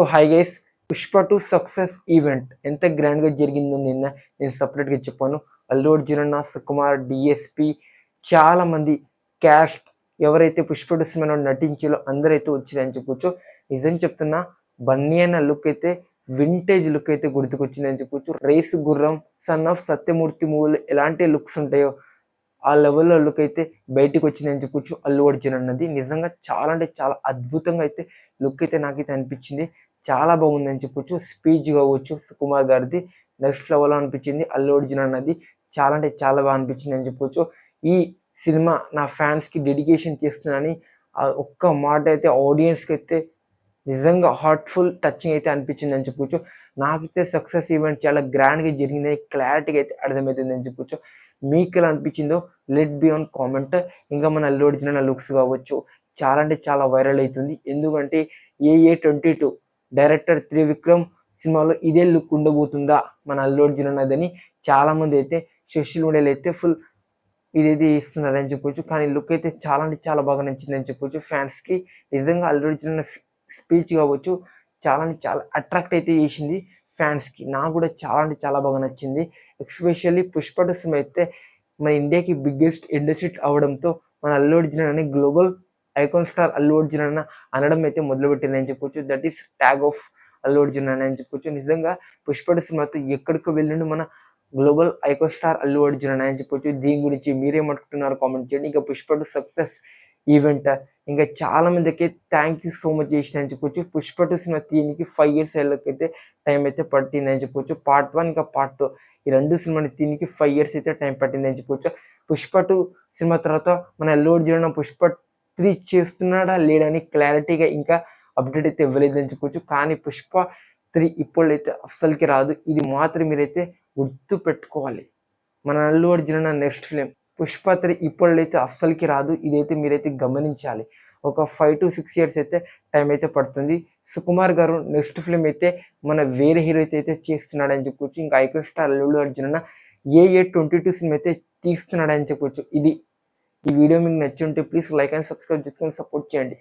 So hi guys Pushpa two success event. ఎంత గ్రాండ్గా జరిగిందో నిన్న నేను సపరేట్గా చెప్పాను. అల్లు అర్జున్ అన్న సుకుమార్ డిఎస్పి చాలామంది క్యాస్ట్ ఎవరైతే పుష్ప టు సినిమాలో నటించాలో అందరైతే వచ్చారని చెప్పొచ్చు. నిజం చెప్తున్నా బన్నీ అయిన లుక్ అయితే వింటేజ్ లుక్ అయితే గుర్తుకొచ్చిందని చెప్పొచ్చు. రేస్ గుర్రం సన్ ఆఫ్ సత్యమూర్తి మూవీలో ఎలాంటి లుక్స్ ఉంటాయో ఆ లెవెల్లో లుక్ అయితే బయటికి వచ్చిందని చెప్పొచ్చు అల్లు అర్జున్ అన్నది. నిజంగా చాలా అంటే చాలా అద్భుతంగా అయితే లుక్ అయితే నాకైతే అనిపించింది. చాలా బాగుంది అని చెప్పొచ్చు. స్పీచ్ కావచ్చు సుకుమార్ గారిది నెక్స్ట్ లెవెల్ అనిపించింది అల్లు అర్జున్ అన్నది. చాలా అంటే చాలా బాగా అనిపించింది అని చెప్పొచ్చు. ఈ సినిమా నా ఫ్యాన్స్కి డెడికేషన్ చేస్తున్నానని ఆ ఒక్క మాట అయితే ఆడియన్స్కి అయితే నిజంగా హార్ట్ఫుల్ టచింగ్ అయితే అనిపించింది అని చెప్పుకోవచ్చు. నాకైతే సక్సెస్ ఈవెంట్ చాలా గ్రాండ్గా జరిగిందని క్లారిటీగా అయితే అర్థమవుతుంది అని చెప్పుకోవచ్చు. మీకు ఎలా అనిపించిందో లెట్ బి ఆన్ కామెంట్ ఇంకా మన అల్లు అర్జున్ లుక్స్ కావచ్చు. చాలా అంటే చాలా వైరల్ అవుతుంది. ఎందుకంటే ఏఏ ట్వంటీ టూ డైరెక్టర్ త్రివిక్రమ్ సినిమాలో ఇదే లుక్ ఉండబోతుందా మన అల్లు అర్జున్ అన్నదని చాలా మంది అయితే సోషల్ మీడియాలో అయితే ఫుల్ ఇదేది ఇస్తున్నారని చెప్పొచ్చు కానీ లుక్ అయితే చాలా అంటే చాలా బాగా నచ్చిందని చెప్పొచ్చు ఫ్యాన్స్కి నిజంగా అల్లు అర్జున్ స్పీచ్ కావచ్చు చాలా చాలా అట్రాక్ట్ అయితే చేసింది ఫ్యాన్స్కి. నాకు కూడా చాలా అంటే చాలా బాగా నచ్చింది. ఎక్స్పెషల్లీ పుష్ప సినిమా అయితే మన ఇండియాకి బిగ్గెస్ట్ ఇండస్ట్రీ అవడంతో మన అల్లు అర్జున్ అనే global icon star Allu Arjun అన్న అనడం అయితే మొదలుపెట్టింది అని చెప్పొచ్చు. That is tag of Allu Arjun అని అని చెప్పొచ్చు. నిజంగా పుష్పటి సినిమాతో ఎక్కడికి వెళ్ళిండు మన global icon star Allu Arjun అని అని చెప్పొచ్చు. దీని గురించి మీరేమనుకుంటున్నారు కామెంట్ చేయండి. ఇంకా పుష్పటి సక్సెస్ ఈవెంట్. ఇంకా చాలా మందికి థ్యాంక్ యూ సో మచ్ చేసిన అని చెప్పొచ్చు. పుష్ప టూ సినిమా తీయనికి ఫైవ్ ఇయర్స్ అయితే టైం అయితే పట్టింది అని చెప్పొచ్చు. పార్ట్ వన్ ఇంకా పార్ట్ టూ ఈ రెండు సినిమాని తీయనికి ఫైవ్ ఇయర్స్ అయితే టైం పట్టింది అని చెప్పొచ్చు. పుష్ప టూ సినిమా తర్వాత మన అల్లు అర్జున్ పుష్ప త్రీ చేస్తున్నాడా లేడని క్లారిటీగా ఇంకా అప్డేట్ అయితే ఇవ్వలేదు అని చెప్పొచ్చు. కానీ పుష్ప త్రీ ఇప్పుడైతే అస్సలకి రాదు. ఇది మాత్రం మీరైతే గుర్తు పెట్టుకోవాలి మన అల్లు అర్జున నెక్స్ట్ ఫిలిం పుష్పత్రి ఇప్పుడైతే అస్సలకి రాదు. ఇదైతే మీరైతే గమనించాలి. ఒక ఫైవ్ టు సిక్స్ ఇయర్స్ అయితే టైం అయితే పడుతుంది. సుకుమార్ గారు నెక్స్ట్ ఫిల్మ్ అయితే మన వేరే హీరో అయితే అయితే చేస్తున్నాడని చెప్పొచ్చు. ఇంకా ఐకన్ స్టార్ అల్లుడు Arjuna A A twenty two సినిమా అయితే తీస్తున్నాడని చెప్పొచ్చు. ఇది ఈ వీడియో మీకు నచ్చి ఉంటే ప్లీజ్ లైక్ అండ్ సబ్స్క్రైబ్ చేసుకొని సపోర్ట్ చేయండి.